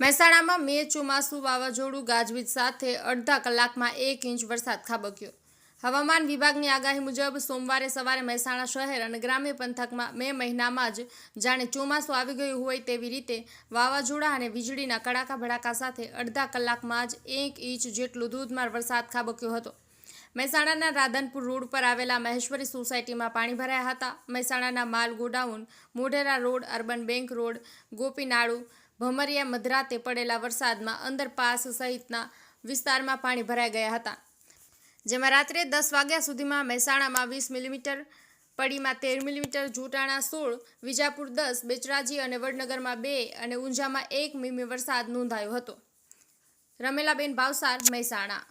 મહેસાણામાં મે ચોમાસું વાવાઝોડું ગાજવીજ સાથે અડધા કલાકમાં એક ઇંચ વરસાદ ખાબક્યો. હવામાન વિભાગની આગાહી મુજબ સોમવારે સવારે મહેસાણા શહેર અને ગ્રામ્ય પંથકમાં મે મહિનામાં જ જાણે ચોમાસું આવી ગયું હોય તેવી રીતે વાવાઝોડા અને વીજળીના કડાકા ભડાકા સાથે અડધા કલાકમાં જ એક ઇંચ જેટલું ધોધમાર વરસાદ ખાબક્યો હતો. મહેસાણાના રાધનપુર રોડ પર આવેલા મહેશ્વરી સોસાયટીમાં પાણી ભરાયા હતા. મહેસાણાના માલ godown Modhera road, urban bank road, Gopinalu Bhamariya મધરાતે પડેલા વરસાદમાં અંદરપાસ સહિતના વિસ્તારમાં પાણી ભરાઈ ગયા હતા. જેમાં રાત્રે દસ વાગ્યા સુધીમાં મહેસાણામાં વીસ મિલીમીટર, પડીમાં તેર મિલીમીટર, જોટાણા સોળ, વિજાપુર દસ, બેચરાજી અને વડનગરમાં બે અને ઊંઝામાં એક મીમી વરસાદ નોંધાયો હતો. રમેલાબેન ભાવસાર, મહેસાણા.